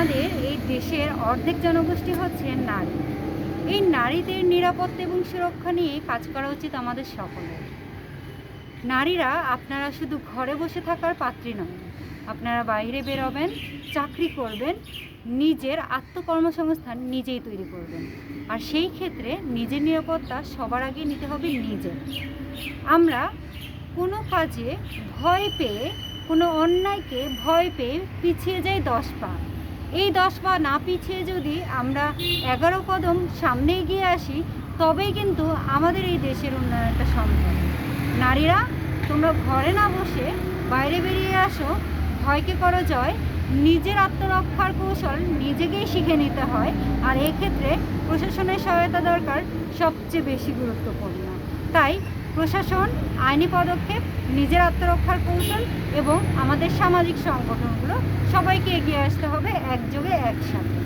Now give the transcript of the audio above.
আমাদের এই দেশের অর্ধেক জনগোষ্ঠী হচ্ছে নারী। এই নারীদের নিরাপত্তা এবং সুরক্ষা নিয়ে কাজ করা উচিত আমাদের সকলের। নারীরা আপনারা শুধু ঘরে বসে থাকার পাত্রী নয় আপনারা বাইরে বেরোবেন, চাকরি করবেন, নিজের আত্মকর্মসংস্থান নিজেই তৈরি করবেন। আর সেই ক্ষেত্রে নিজের নিরাপত্তা সবার আগে নিতে হবে নিজের। আমরা কোনো কাজে ভয় পেয়ে, কোনো অন্যায়কে ভয় পেয়ে পিছিয়ে যাই দশ পা। এই দশ পা না পিছিয়ে যদি আমরা এগারো কদম সামনে এগিয়ে আসি, তবেই কিন্তু আমাদের এই দেশের উন্নয়নটা সম্ভব। নারীরা, তোমরা ঘরে না বসে বাইরে বেরিয়ে আসো ভয়কে করো জয়? নিজের আত্মরক্ষার কৌশল নিজেকেই শিখে নিতে হয়, আর এক্ষেত্রে প্রশাসনের সহায়তা দরকার সবচেয়ে বেশি গুরুত্বপূর্ণ। তাই প্রশাসন আইনি পদক্ষেপ নিজের আত্মরক্ষার কৌশল এবং আমাদের সামাজিক সংগঠনগুলো সবাইকে এগিয়ে আসতে হবে একযোগে একসাথে।